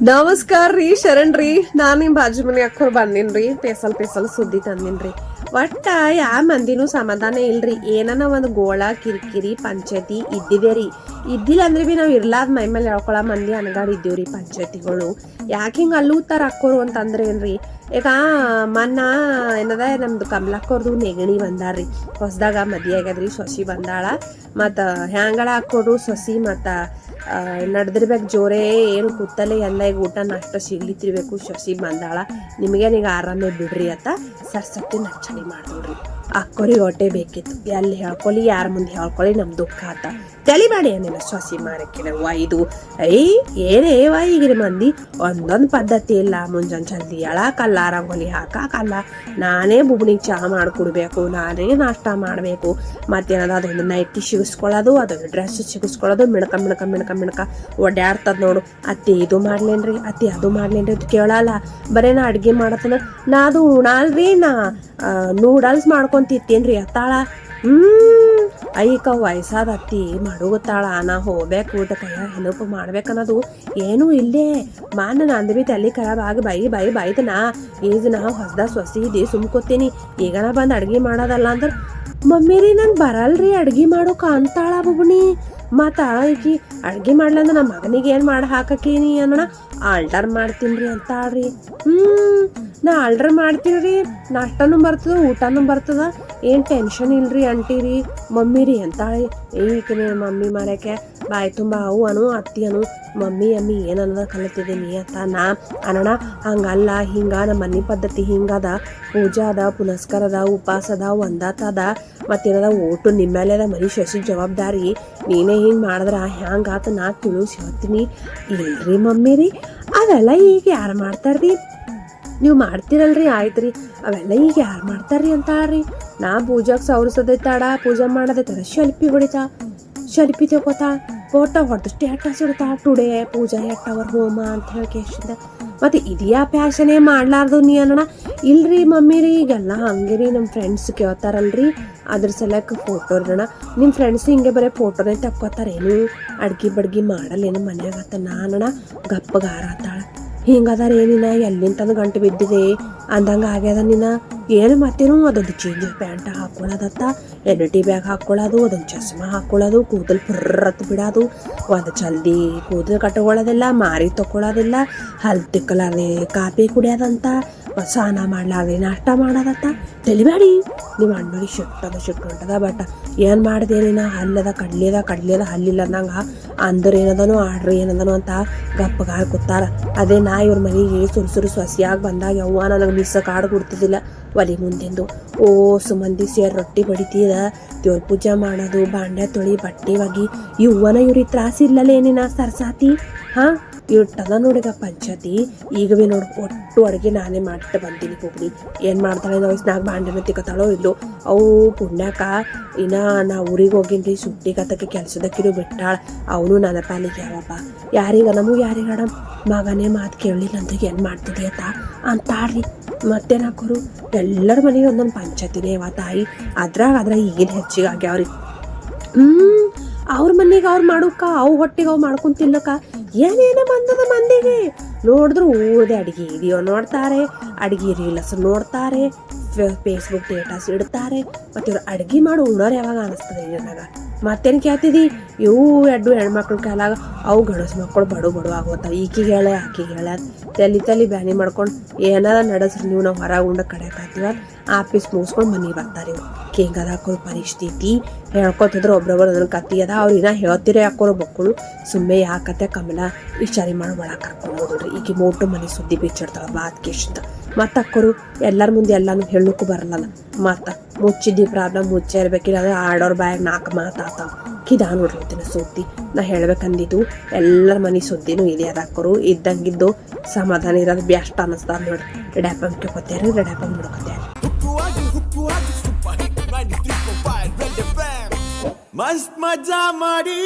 ನಮಸ್ಕಾರ ರೀ, ಶರಣ್ ರೀ. ನಾನು ನಿಮ್ಮ ಬಾಜು ಮನೆ ಅಕ್ಕೋರ್ ಬಂದಿನ್ರಿ ಪೇಸಲ್ ಪೇಸಲ್ ಸುದ್ದಿ ತಂದಿನ್ರಿ ಒಟ್ಟ ಯಾವ ಮಂದಿನೂ ಸಮಾಧಾನ ಇಲ್ರಿ. ಏನನ ಒಂದು ಗೋಳ, ಕಿರಿಕಿರಿ, ಪಂಚಾಯತಿ ಇದ್ದಿದೆ ರೀ. ಇದ್ದಿಲ್ಲ ಅಂದ್ರೆ ಬಿ ನಾವು ಇರ್ಲಾದ ಮೈ ಮೇಲೆ ಮಂದಿ ಅನಗಾಡ್ ರೀ ಪಂಚಾಯತಿಗಳು. ಯಾಕೆ ಹಿಂಗೆ ಅಲ್ಲೂತಾರ ಅಕ್ಕೋರು ಅಂತಂದ್ರೆ ಏನ್ರಿ? ಈಗ ಮನ್ನ ಏನದ, ನಮ್ದು ಕಮಲಕ್ಕೋರ್ದು ನೆಗಣಿ ಬಂದಾರ್ರಿ ಹೊಸದಾಗ ಮದಿ ಆಗ್ಯದ್ರಿ ಸೊಸಿ ಬಂದಾಳ. ಮತ್ತು ಹ್ಯಾಂಗಳ ಹಾಕೋರು ಸೊಸಿ ಮತ್ತು ನಡೆದಿರ್ಬೇಕು ಜೋರೇ ಏನು ಕೂತಲ್ಲೇ ಎಲ್ಲ ಈಗ ಊಟ ನಾಷ್ಟ ಸಿಗ್ಲಿತ್ತಿರ್ಬೇಕು ಶಶಿ ಬಂದಾಳ. ಈಗ ಆರಾಮ ಬಿಡ್ರಿ ಅಂತ ಸರ್ಸತ್ತಿ ನಚ್ಚಣಿ ಮಾಡಿದ್ರಿ ಅಕ್ಕೋರಿಗೆ ಹೊಟ್ಟೆ ಬೇಕಿತ್ತು. ಎಲ್ಲಿ ಹೇಳ್ಕೊಳ್ಳಿ ಯಾರ ಮುಂದೆ ಹೇಳ್ಕೊಳ್ಳಿ ನಮ್ಮ ದುಃಖ ಆತ ಏನಿಲ್ಲ ಸೊಸಿ ಮಾರಕ್ಕೆ ವಾ, ಇದು ಐ ಏನೇ ವಾ ಈಗಿನ ಮಂದಿ. ಒಂದೊಂದು ಪದ್ಧತಿ ಇಲ್ಲ. ಮುಂಜಾನೆ ಜಲ್ದಿ ಎಳಕಲ್ಲ ರಂಗೋಲಿ ಹಾಕಕ್ಕಲ್ಲ ನಾನೇ ಬುಬ್ನಿಗೆ ಚಹಾ ಮಾಡಿಕೊಡ್ಬೇಕು, ನಾನೇ ನಾಷ್ಟ ಮಾಡಬೇಕು. ಮತ್ತೇನದ, ಅದೊಂದು ನೈಟಿ ಸಿಗಿಸ್ಕೊಳ್ಳೋದು, ಅದೊಂದು ಡ್ರೆಸ್ ಸಿಗಿಸ್ಕೊಳ್ಳೋದು, ಮಿಣಕ ಮಿಣಕ ಮಿಣಕ. ಮಿಣಕ ನೋಡು. ಅತ್ತಿ ಇದು ಮಾಡ್ಲೇನ್ರಿ, ಅತ್ತಿ ಅದು ಮಾಡ್ಲೇನ್ರಿ ಅದು ಕೇಳಲ್ಲ. ಬರೇ ನಾ ಅಡ್ಗೆ ಮಾಡತ್ತನ ನಾ ಅದು ಉಣಾಲ್ರಿ ನಾ ನೂಡಲ್ಸ್ ಮಾಡ್ಕೊಂತಿತ್ತೇನ್ರಿ ಅತ್ತಾಳ. ಹ್ಮ್, ಐಕ ವಯಸ್ಸಾದ ಅತ್ತಿ ಮಡುಗುತ್ತಾಳ, ನಾ ಹೋಗ್ಬೇಕು ಊಟ ಕೈಯ ಹೆನಪು ಮಾಡ್ಬೇಕನ್ನೋದು ಏನೂ ಇಲ್ಲೇ. ಮಾನ ನಂದು ಬಿ ತಲೆ ಖರಾಬ್ ಆಗಿ ಬೈ ಬೈ, ಬೈತನ. ಈಗ ನಾ ಹೊಸ್ದ ಸೊಸಿ ಇದೆ ಸುಮ್ಕೋತೀನಿ ಈಗ ನಾ ಬಂದು ಅಡ್ಗೆ ಮಾಡೋದಲ್ಲ ಅಂದ್ರೆ, ಮಮ್ಮಿ ರೀ, ನಂಗೆ ಬರಲ್ರಿ ಅಡ್ಗೆ ಮಾಡೋಕ ಅಂತಾಳ ಬುಬ್ಣಿ. ಮತ್ತ ಈಕಿ ಅಡ್ಗೆ ಮಾಡ್ಲಂದ್ರೆ ನಮ್ಮ ಮಗನಿಗೆ ಏನು ಮಾಡಿ ಹಾಕಕೀನಿ ಅನ್ನೋಣ. ಆಲ್ಟರ್ ಮಾಡ್ತೀನಿ ಅಂತಾಳ್ರಿ. ಹ್ಮ್. ನಾ ಆರ್ಡ್ರ್ ಮಾಡ್ತೀವಿ ರೀ ನಾಷ್ಟನು ಬರ್ತದ, ಊಟನು ಬರ್ತದ. ಏನು ಟೆನ್ಷನ್ ಇಲ್ರಿ ಅಂಟಿರಿ ಮಮ್ಮಿ ರೀ ಅಂತಾಳೆ. ಈಕಿನ ಮಮ್ಮಿ ಮಾರಕ್ಕೆ ಬಾಯಿ ತುಂಬ ಅವು ಅನು, ಅತ್ತಿ ಅನು. ಮಮ್ಮಿ, ಅಮ್ಮಿ ಏನನ್ನದ ಕಲಿತಿದ್ದೀನಿ ಅಂತ ನಾ ಅನ್ನೋಣ ಹಂಗಲ್ಲ, ಹಿಂಗೆ, ನಮ್ಮ ಮನೆ ಪದ್ಧತಿ ಹಿಂಗದ. ಪೂಜಾ ಅದ, ಪುನಸ್ಕಾರ ಅದ ಉಪವಾಸ ಅದ ಒಂದಾತದ ಮತ್ತೇನದ, ಓಟು ನಿಮ್ಮ ಮೇಲೆ ಅದ, ಮನಿ ಶಶಿ ಜವಾಬ್ದಾರಿ. ನೀನೇ ಹಿಂಗೆ ಮಾಡಿದ್ರ ಹ್ಯಾಂಗಾತ ನಾ ತಿಳಿಸಿ ಹೇಳ್ತೀನಿ ಇಲ್ರಿ ಮಮ್ಮಿ ರೀ ಅದೆಲ್ಲ ಈಗ ಯಾರು ಮಾಡ್ತಾರ್ರಿ? ನೀವು ಮಾಡ್ತಿರಲ್ರಿ? ಆಯ್ತು ರೀ ಅವೆಲ್ಲ ಈಗ ಯಾರು ಮಾಡ್ತಾರ್ರಿ ಅಂತಾಳ್ರಿ? ನಾ ಪೂಜಾಗೆ ಸೌರಿಸೋದೈತಾಡ ಪೂಜೆ ಮಾಡೋದೈತಾಡ ಶಲ್ಪಿ ಹೊಡಿತಾ. ಶಲ್ಪಿ ತಗೋತಾ. ಫೋಟೋ ಹೊಡೆದಷ್ಟೇ ಎಟ್ಟ ಇಡ್ತಾ. Today puja at our home ಅಂತ ಹೇಳಿ ಕೇಶಿಂದ ಮತ್ತೆ ಇದೆಯಾ ಪ್ಯಾಶನೇ ಮಾಡ್ಲಾರ್ದು ನೀ ಅನ್ನೋಣ ಇಲ್ರಿ ಮಮ್ಮಿ ರೀ, ಈಗೆಲ್ಲ ಹಂಗೆ ರೀ ನಮ್ಮ ಫ್ರೆಂಡ್ಸ್ ಕೇಳ್ತಾರಲ್ರಿ. ಅದ್ರ ಸಲಕ್ಕೆ ಫೋಟೋ ಇರೋಣ ನಿಮ್ಮ ಫ್ರೆಂಡ್ಸ್ ಹಿಂಗೆ ಬರೀ ಫೋಟೋನೇ ತಕ್ಕೋತಾರೇನು? ಅಡ್ಗೆ ಬಡ್ಗಿ ಮಾಡಲ್ಲೇನು ಮನ್ಯಾಗ ಆತ ನಾನಣ ಗಪ್ಪಗಾರ ಆತಾಳ ಹಿಂಗದಾರ ಏನಿನ ಎಲ್ಲಿಂತಂದು ಗಂಟು ಬಿದ್ದಿದೆ? ಅಂದಂಗೆ ಆಗ್ಯದ ನಿನ್ನ. ಏನು ಮತ್ತೇನು? ಅದೊಂದು ಚೇಂಜ್ ಪ್ಯಾಂಟ್ ಹಾಕೊಳ್ಳೋದತ್ತ. ಎರಡು ಟಿ ಬ್ಯಾಗ್ ಹಾಕ್ಕೊಳ್ಳೋದು ಅದೊಂದು ಚಸ್ಮಾ ಹಾಕ್ಕೊಳ್ಳೋದು ಕೂದಲು ಪುರ್ರತ್ ಬಿಡೋದು. ಒಂದು ಜಲ್ದಿ ಕೂದಲು ಕಟ್ಕೊಳ್ಳೋದಿಲ್ಲ, ಮಾರಿ ತಗೊಳ್ಳೋದಿಲ್ಲ ಹಲ್ದಿ ಕಾಫಿ ಕುಡಿಯೋದಂತ. ಮತ್ತ್ ಸ್ನಾನ ಮಾಡ್ಲಾರ್ದೆ ನಾಷ್ಟ ಮಾಡೋದತ್ತ ತಿಳಿಬೇಡಿ ನಿಮ್ಮ ಅಣ್ಣಿ ಶುಟ್ಟದ ಶಿಟ್ಟು ಹೊಂಟದ ಬಟ್ ಏನು ಮಾಡಿದೆ ನಾ? ಹಲ್ಲದ, ಕಡ್ಲೆದ ಕಡ್ಲೆದ ಹಲ್ಲಿಲ್ಲ ನಂಗೆ ಅಂದ್ರೆ ಏನದನೋ ಆಡ್ರಿ ಏನದನೋ ಅಂತ ಗಪ್ಪಗಾಳ ಕೂತಾರ. ಅದೇ ನಾ ಇವ್ರ ಮನೆಗೆ ಸುರು ಸೊಸಿಯಾಗಿ ಬಂದಾಗ ಯವ್ವ ನನಗೆ ಮಿಸ್ ಕಾಡು ಕೊಡ್ತಿದ್ದಿಲ್ಲ ಒಲಿ ಮುಂದಿಂದು. ಓ, ಸುಮಂದಿ ಸೇರಿ ರೊಟ್ಟಿ ಬಡಿತೀರ? ದೇವ್ರ ಪೂಜೆ ಮಾಡೋದು ಬಾಂಡೆ ತೊಳಿ, ಬಟ್ಟೆ ಒಗಿ. ಇವ್ವನ ಇವ್ರಿಗೆ ತ್ರಾಸಿಲ್ಲಲ್ಲ ಇಲ್ಲಲೇನಿನ ಸರ್ಸಾತಿ? ಹಾಂ? ಇಟ್ಟದ ನೋಡಿದ ಪಂಚಾಯತಿ. ಈಗ ಭೀ ನೋಡಿ ಒಟ್ಟು ಅಡುಗೆ ನಾನೇ ಮಾಡಿಟ್ಟು ಬಂದೀನಿ ಹೋಗ್ಲಿ ಏನು ಮಾಡ್ತಾಳೆ ವಯಸ್ಸಿನಾಗ ಬಾಂಡೆನ ತಿಕ್ಕತಾಳೋ ಇಲ್ಲೋ ಅವು ಪುಣ್ಯಾಕ, ಇನ್ನ ನಾ ಊರಿಗೆ ಹೋಗಿನ್ರಿ, ಸುಟ್ಟಿ ಕತ್ತಕ್ಕೆ ಕೆಲ್ಸದಕ್ಕಿರು ಬಿಟ್ಟಾಳ. ಅವನು ನನ್ನ ಪಾಲಿಗೆ ಯಾವಪ್ಪ ಯಾರಿಗ? ನಮಗೆ ಯಾರಿಗಾಡ ಮಗನೇ ಮಾತು ಕೇಳಲಿಲ್ಲ ಅಂತ ಏನು ಅಂತ ಅಂತಾಡ್ರಿ. ಮತ್ತೇನು ಹಾಕೋರು ಎಲ್ಲರ ಮನೆಗೆ ಒಂದೊಂದು ಪಂಚಾಯತಿನೇ ಅವ ತಾಯಿ. ಅದ್ರಾಗ ಅದ್ರಾಗ ಈಗಿನ ಹೆಚ್ಚಿಗೆ ಆಗ್ಯಾವ್ರಿ. ಹ್ಮ್. ಅವ್ರ ಮನೆಗೆ ಅವ್ರು ಮಾಡೋಕ ಅವು ಹೊಟ್ಟೆಗೆ ಅವು ಮಾಡ್ಕೊಂಡು ತಿನ್ನಕ? ಏನೇನೋ ಬಂದದ ಮಂದಿಗೆ. ನೋಡಿದ್ರು ಊರದೆ ಅಡಿಗೆ ಇದೆಯೋ ನೋಡ್ತಾರೆ, ಅಡಿಗೆ ರೀಲ್ಸ್ ನೋಡ್ತಾರೆ. ಫೇಸ್ಬುಕ್ ಡೇಟಾಸ್ ಇಡ್ತಾರೆ, ಮತ್ತೆ ಇವ್ರು ಅಡ್ಗೆ ಮಾಡೋ ಉಣ್ಣೋರು ಯಾವಾಗ ಅನಿಸ್ತದೆ ನನಗೆ ಮತ್ತೇನು ಕೇಳ್ತಿದ್ದಿ ಇವು ಎರಡು ಹೆಣ್ಮಕ್ಳು ಕಾಲಾಗ ಅವು ಗಣಸ್ ಮಕ್ಕಳು ಬಡು ಬಡು ಆಗೋತಾವ ಈಕಿಗೆ ಹೇಳ, ಆಕಿಗೆ ಹೇಳ ತಲೆ ತಲೆ ಬ್ಯಾನಿ ಮಾಡ್ಕೊಂಡು ಏನಾರ ನಡೆಸ್ರಿ ನೀವು ನಾವು ಹೊರಗೆ ಉಂಡ ಕಡೆಕಾತೀವ ಆಫೀಸ್ ಮುಗಿಸ್ಕೊಂಡು ಮನೆಗೆ ಬರ್ತಾರೆ ಇವು ಕೇಂಗದ ಹಾಕೋದು ಪರಿಸ್ಥಿತಿ? ಹೇಳ್ಕೊತಿದ್ರು ಒಬ್ರೊಬ್ರು ಅದನ್ನು ಕತ್ತಿ ಅದ. ಅವ್ರು ಇನ್ನ ಹೇಳ್ತಿರೋ ಹಾಕೋರು ಮಕ್ಕಳು ಸುಮ್ಮನೆ ಯಾಕತ್ತೆ ಕಮಲ ವಿಚಾರಿ ಮಾಡಿ ಒಳಗೆ ಕರ್ಕೊಂಡು ಹೋಗ್ರಿ ಈಗ ಮೋಟು ಮನೆ ಸುದ್ದಿ ಬಿಚ್ಚಿಡ್ತಾಳ, ಬಾತ್ ಕೇಶಿಂದ. ಮತ್ತೆ ಅಕ್ಕೋರು ಎಲ್ಲರ ಮುಂದೆ ಎಲ್ಲಾನು ಹೇಳಕ್ಕೂ ಬರಲ್ಲ. ಮತ್ತೆ ಮುಚ್ಚಿದ್ದಿ ಪ್ರಾಬ್ಲಮ್ ಮುಚ್ಚೇ ಇರ್ಬೇಕಿಲ್ಲ ಆಡೋರ್ ಬಾಯಾಗ ನಾಲ್ಕು ಮಾತಾತಾವ ಕಿದಾ ನೋಡಿರ್ತೀನಿ ಸುದ್ದಿ ನಾ ಹೇಳ್ಬೇಕಂದಿದ್ದು, ಎಲ್ಲರ ಮನೆ ಸುದ್ದಿನೂ ಇದೆ ಅದಕ್ಕರು ಇದ್ದಂಗಿದ್ದು ಸಮಾಧಾನ ಇರೋದು ಬೆಸ್ಟ್ ಅನ್ನಿಸ್ತದ ನೋಡಿ ರೆಡ್ಯಾಪಂ ಕೇಳ್ಕೊತೇರಿ ರೆಡ್ಯಾಪಂ ನೋಡ್ಕೊತೇರಿ ಹುಕ್ಕುವಾಗಿ ಹುಕ್ಕುವಾಗಿ ಸೂಪರ್ ಹಿಟ್ 93.5 ರೆಡ್ ಎಫ್ಎಂ ಮಸ್ತ್ ಮಜಾ ಮಾಡಿ.